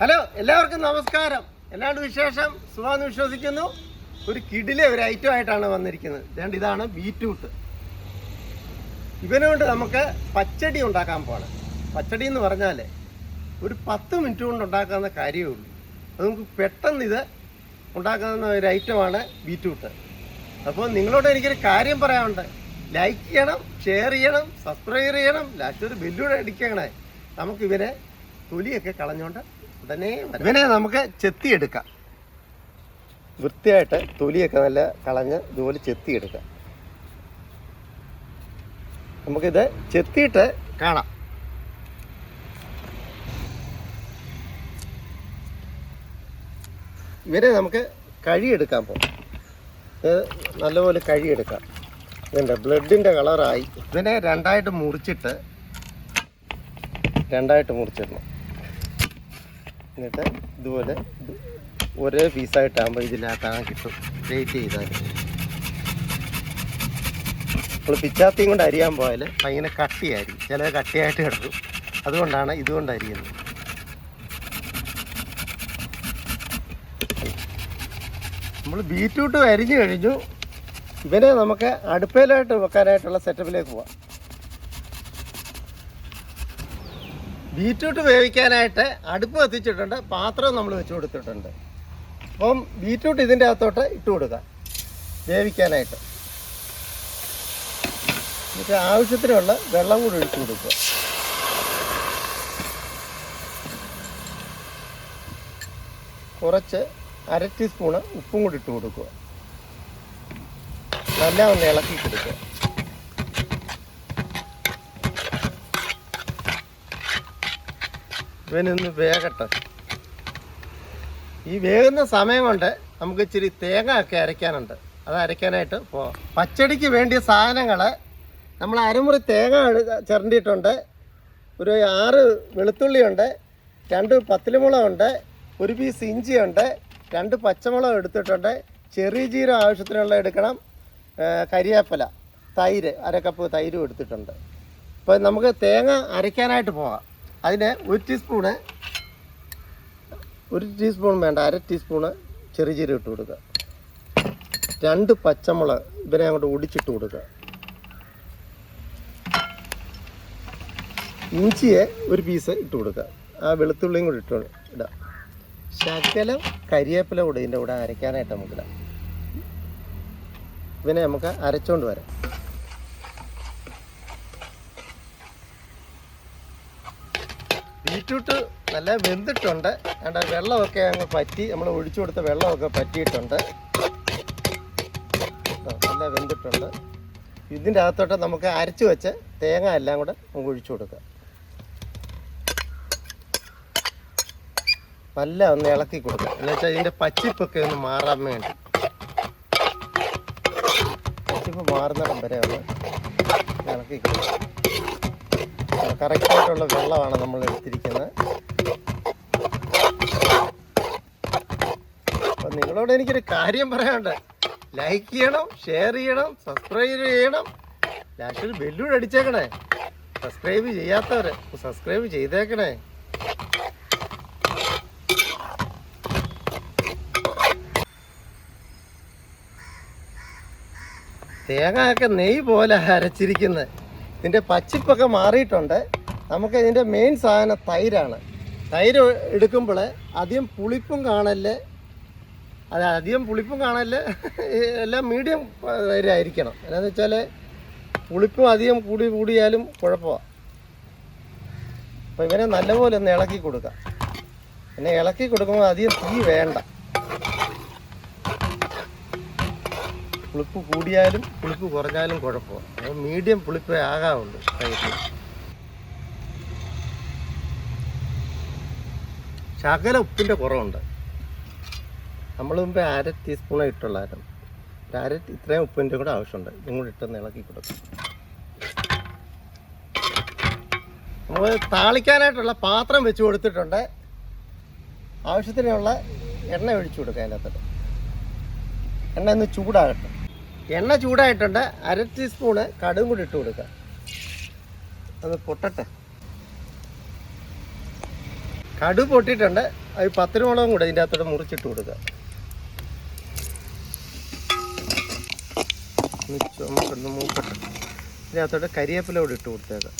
Hello എല്ലാവർക്കും നമസ്കാരം. എല്ലാണ്ട് വിശേഷം? സുഖമെന്ന് വിശ്വസിക്കുന്നു. ഒരു കിടിലെ ഒരു ഐറ്റം ആയിട്ടാണ് വന്നിരിക്കുന്നത്. ഇതാണ്ട് ഇതാണ് ബീറ്റ്റൂട്ട് ഇവനുകൊണ്ട് നമുക്ക് പച്ചടി ഉണ്ടാക്കാൻ പോകണം പച്ചടി എന്ന് പറഞ്ഞാൽ ഒരു പത്ത് മിനിറ്റ് കൊണ്ട് ഉണ്ടാക്കാവുന്ന കാര്യമേ ഉള്ളൂ അത് നമുക്ക് പെട്ടെന്ന് ഇത് ഉണ്ടാക്കുന്ന ഒരു ഐറ്റമാണ് ബീറ്റ്റൂട്ട് അപ്പോൾ നിങ്ങളോട് എനിക്കൊരു കാര്യം പറയാനുണ്ട്. ലൈക്ക് ചെയ്യണം ഷെയർ ചെയ്യണം സബ്സ്ക്രൈബ് ചെയ്യണം. ലാസ്റ്റ് ഒരു ബെല്ലൂടെ അടിക്കണേ. നമുക്ക് ഇവനെ തൊലിയൊക്കെ കളഞ്ഞുകൊണ്ട്. ഇവനെ നമുക്ക് ചെത്തിയെടുക്കാം. വൃത്തിയായിട്ട് തൊലിയൊക്കെ നല്ല കളഞ്ഞ് ഇതുപോലെ ചെത്തിയെടുക്കാം. നമുക്കിത് ചെത്തിയിട്ട് കാണാം. ഇവരെ നമുക്ക് കഴിയെടുക്കാൻ പോകും നല്ലപോലെ കഴിയെടുക്കാം ഇതിന്റെ ബ്ലഡിന്റെ കളറായി. ഇതിനെ രണ്ടായിട്ട് മുറിച്ചിട്ട് രണ്ടായിട്ട് മുറിച്ചിടണം. എന്നിട്ട് ഇതുപോലെ ഇത് ഒരേ പീസായിട്ടാകുമ്പോൾ ഇതിനകത്താണ് കിട്ടും. വെയിറ്റ് ചെയ്താൽ നമ്മൾ പിച്ചാത്തിയും കൊണ്ട് അരിയാൻ പോയാൽ ഭയങ്കര കട്ടിയായിരിക്കും. ചില കട്ടിയായിട്ട് കിടക്കും. അതുകൊണ്ടാണ് ഇതുകൊണ്ട് അരിയുന്നത്. നമ്മൾ ബീറ്റ്റൂട്ട് അരിഞ്ഞു കഴിഞ്ഞു. ഇവനെ നമുക്ക് അടുപ്പയിലായിട്ട് വെക്കാനായിട്ടുള്ള സെറ്റപ്പിലേക്ക് പോവാം. ബീറ്റ്റൂട്ട് വേവിക്കാനായിട്ട് അടുപ്പ് കത്തിച്ചിട്ടുണ്ട്. പാത്രം നമ്മൾ വെച്ച് കൊടുത്തിട്ടുണ്ട്. അപ്പം ബീറ്റ്റൂട്ട് ഇതിന്റെ അകത്തോട്ട് ഇട്ട് കൊടുക്കുക വേവിക്കാനായിട്ട്. എന്നിട്ട് ആവശ്യത്തിനുള്ള വെള്ളം കൂടി ഒഴിച്ചു കൊടുക്കുക. കുറച്ച് അര ടീസ്പൂണ് ഉപ്പും കൂടി ഇട്ട് കൊടുക്കുക. നല്ല ഒന്ന് ഇളക്കി കൊടുക്കുക ഇവനൊന്ന് വേകട്ടെ. ഈ വേകുന്ന സമയം കൊണ്ട് നമുക്ക് ഇച്ചിരി തേങ്ങ ഒക്കെ അരയ്ക്കാനുണ്ട്. അത് അരയ്ക്കാനായിട്ട് പോവാം പച്ചടിക്ക് വേണ്ടിയ സാധനങ്ങൾ നമ്മൾ അരമുറി തേങ്ങ ചിരണ്ടിയിട്ടുണ്ട്. ഒരു ആറ് വെളുത്തുള്ളിയുണ്ട് രണ്ട് പത്തിലുമുളകുണ്ട് ഒരു പീസ് ഇഞ്ചിയുണ്ട് രണ്ട് പച്ചമുളക് എടുത്തിട്ടുണ്ട്. ചെറിയ ജീരം ആവശ്യത്തിനുള്ള എടുക്കണം. കരിയാപ്പല തൈര് അര കപ്പ് തൈരും എടുത്തിട്ടുണ്ട്. അപ്പോൾ നമുക്ക് തേങ്ങ അരയ്ക്കാനായിട്ട് പോകാം അതിന് ഒരു ടീസ്പൂണ് ഒരു ടീസ്പൂൺ വേണ്ട അര ടീസ്പൂണ് ചെറിയ ചെറിയ ഇട്ട് കൊടുക്കുക. രണ്ട് പച്ചമുളക് ഇവനെ അങ്ങോട്ട് ഒടിച്ചിട്ട് കൊടുക്കുക. ഇഞ്ചിയെ ഒരു പീസ് ഇട്ട് കൊടുക്കുക. ആ വെളുത്തുള്ളിയും കൂടി ഇട്ട് ഇടാം. ശകലം കരിയേപ്പില കൂടെ ഇതിന്റെ കൂടെ അരയ്ക്കാനായിട്ട് നമുക്കിടാം. ഇവനെ നമുക്ക് അരച്ചോണ്ട് വരാം. ബീറ്റ്റൂട്ട് നല്ല വെന്തിട്ടുണ്ട്. വേണ്ട വെള്ളമൊക്കെ അങ്ങ് പറ്റി നമ്മൾ ഒഴിച്ചു കൊടുത്ത വെള്ളമൊക്കെ പറ്റിയിട്ടുണ്ട്. നല്ല വെന്തിട്ടുണ്ട്. ഇതിന്റെ അകത്തോട്ട് നമുക്ക് അരച്ച് വെച്ച് തേങ്ങ എല്ലാം കൂടെ നമുക്ക് ഒഴിച്ചു കൊടുക്കാം. നല്ല ഒന്ന് ഇളക്കി കൊടുക്കുക എന്ന് വെച്ചാൽ ഇതിന്റെ പച്ചിപ്പൊക്കെ ഒന്ന് മാറാൻ വേണ്ടി. പച്ചിപ്പ് മാറുന്നിടം വരെ ഒന്ന് ഇളക്കി കൊടുക്കുക കറക്റ്റായിട്ടുള്ള വെള്ളമാണ് നമ്മൾ എടുത്തിരിക്കുന്നത്. അപ്പം നിങ്ങളോട് എനിക്കൊരു കാര്യം പറയാനുണ്ട്. ലൈക്ക് ചെയ്യണം ഷെയർ ചെയ്യണം സബ്സ്ക്രൈബ് ചെയ്യണം. ലാസ്റ്റ് ബെല്ലൂടെ അടിച്ചേക്കണേ. സബ്സ്ക്രൈബ് ചെയ്യാത്തവർ സബ്സ്ക്രൈബ് ചെയ്തേക്കണേ. തേങ്ങയൊക്കെ നെയ് പോലെ അരച്ചിരിക്കുന്നത് ഇതിന്റെ പച്ചിപ്പൊക്കെ മാറിയിട്ടുണ്ട്. നമുക്ക് ഇതിന്റെ മെയിൻ സാധനം തൈരാണ്. തൈര് എടുക്കുമ്പോൾ അധികം പുളിപ്പും കാണല്ലേ അത് അധികം പുളിപ്പും കാണൽ എല്ലാം മീഡിയം തൈരായിരിക്കണം എന്നാന്ന് വെച്ചാൽ പുളിപ്പും അധികം കൂടി കൂടിയാലും കുഴപ്പമാണ് അപ്പോൾ ഇവനെ നല്ലപോലെ ഒന്ന് ഇളക്കി കൊടുക്കാം. പിന്നെ ഇളക്കി കൊടുക്കുമ്പോൾ അധികം തീ വേണ്ട. പുളിപ്പ് കൂടിയാലും പുളിപ്പ് കുറഞ്ഞാലും കുഴപ്പമാണ് അപ്പോൾ മീഡിയം പുളിപ്പേ ആകാവുള്ളൂ തൈര്. ശകല ഉപ്പിന്റെ കുറവുണ്ട്. നമ്മൾ മുമ്പേ അര ടീസ്പൂണേ ഇട്ടുള്ളായിരുന്നു. അര ഇത്രയും ഉപ്പിന്റെ കൂടെ ആവശ്യമുണ്ട്. ഇതും കൂടെ ഇട്ടൊന്ന് ഇളക്കി കൊടുക്കും. നമ്മൾ താളിക്കാനായിട്ടുള്ള പാത്രം വെച്ച് കൊടുത്തിട്ടുണ്ട്. ആവശ്യത്തിനുള്ള എണ്ണ ഒഴിച്ചു കൊടുക്കുക അതിനകത്തോട്ട്. എണ്ണ ഒന്ന് ചൂടാകട്ടെ. എണ്ണ ചൂടായിട്ടുണ്ട്. അര ടീസ്പൂണ് കടുകും കൂടി ഇട്ട് കൊടുക്കുക. അത് പൊട്ടട്ടെ. കടു പൊട്ടിയിട്ടുണ്ട്. അത് പത്തിന് മുളകും കൂടെ ഇതിന്റെ അകത്തോടെ മുറിച്ചിട്ട് കൊടുക്കുക. ചുമക്കൊന്ന് മൂക്കട്ടെ. കരിയേപ്പില കൂടെ ഇട്ട് കൊടുത്തേക്കാം.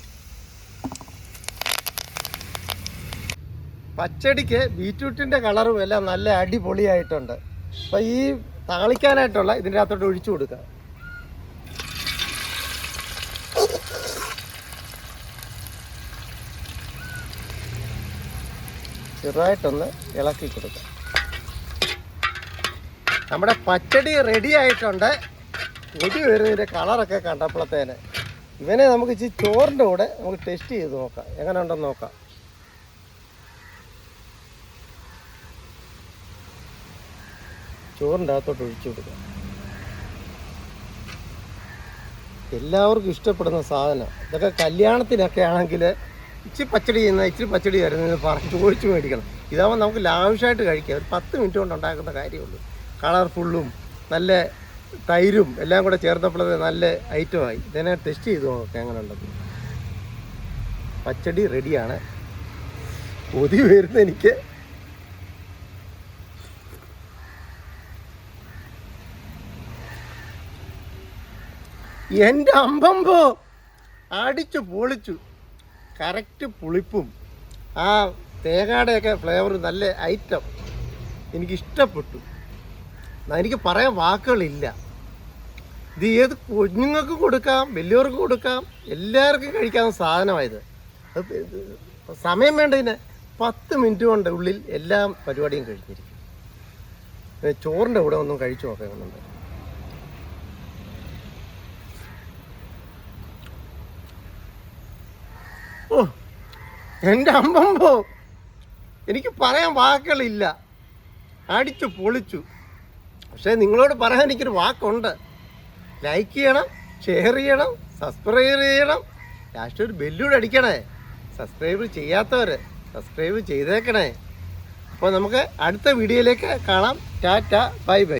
പച്ചടിക്ക് ബീറ്റ്റൂട്ടിന്റെ കളറും എല്ലാം നല്ല അടിപൊളിയായിട്ടുണ്ട്. അപ്പോൾ ഈ താളിക്കാനായിട്ടുള്ള ഇതിന്റെ അകത്തോട്ട് ഒഴിച്ചു കൊടുക്കുക. ചെറുതായിട്ടൊന്ന് ഇളക്കി കൊടുക്കുക. നമ്മുടെ പച്ചടി റെഡി ആയിട്ടുണ്ട്. പൊടി വരുന്നതിന്റെ കളറൊക്കെ കണ്ടപ്പോഴത്തേന് ഇവനെ നമുക്ക് ഇച്ചിരി ചോറിന്റെ കൂടെ നമുക്ക് ടെസ്റ്റ് ചെയ്ത് നോക്കാം. എങ്ങനെ ഉണ്ടെന്ന് നോക്കാം. ചോറിന്റെ അകത്തോട്ട് ഒഴിച്ചു കൊടുക്കുക. എല്ലാവർക്കും ഇഷ്ടപ്പെടുന്ന സാധനം. ഇതൊക്കെ കല്യാണത്തിനൊക്കെ ആണെങ്കിൽ ഇച്ചിരി പച്ചടി ചെയ്യുന്ന ഇച്ചിരി പച്ചടി തരുന്നതെന്ന് പറഞ്ഞ് ചോദിച്ചു മേടിക്കണം. ഇതാവുമ്പോൾ നമുക്ക് ലാവിഷായിട്ട് കഴിക്കാം. ഒരു പത്ത് മിനിറ്റ് കൊണ്ട് ഉണ്ടാക്കുന്ന കാര്യമുള്ളൂ. കളർഫുള്ളും നല്ല തൈരും എല്ലാം കൂടെ ചേർത്തപ്പോഴത് നല്ല ഐറ്റമായി. ഇതിനെ ടെസ്റ്റ് ചെയ്ത് നോക്കാം എങ്ങനെ ഉണ്ടെന്ന് പച്ചടി റെഡിയാണ് കൊതി വരുന്ന എനിക്ക് എന്റെ അമ്പമ്പോ അടിച്ചു പൊളിച്ചു. കറക്റ്റ് പുളിപ്പും ആ തേങ്ങയുടെയൊക്കെ ഫ്ലേവർ നല്ല ഐറ്റം എനിക്കിഷ്ടപ്പെട്ടു. എനിക്ക് പറയാൻ വാക്കുകളില്ല. ഇത് ഏത് കുഞ്ഞുങ്ങൾക്ക് കൊടുക്കാം വലിയവർക്ക് കൊടുക്കാം എല്ലാവർക്കും കഴിക്കാവുന്ന സാധനമായത്. സമയം വേണ്ടതിന് പത്ത് മിനിറ്റ് കൊണ്ട് ഉള്ളിൽ എല്ലാ പരിപാടിയും കഴിഞ്ഞിരിക്കും. ചോറിന്റെ കൂടെ ഒന്നും കഴിച്ചു നോക്കുന്നുണ്ട് ഓ എന്റെ അമ്പമ്പോ. എനിക്ക് പറയാൻ വാക്കുകളില്ല. അടിച്ചു പൊളിച്ചു. പക്ഷേ നിങ്ങളോട് പറയാൻ എനിക്കൊരു വാക്കുണ്ട്. ലൈക്ക് ചെയ്യണം ഷെയർ ചെയ്യണം സബ്സ്ക്രൈബ് ചെയ്യണം. ലാസ്റ്റ് ഒരു ബെല്ലൂടെ അടിക്കണേ. സബ്സ്ക്രൈബ് ചെയ്യാത്തവർ സബ്സ്ക്രൈബ് ചെയ്തേക്കണേ. അപ്പോൾ നമുക്ക് അടുത്ത വീഡിയോയിലേക്ക് കാണാം. Tata bye bye.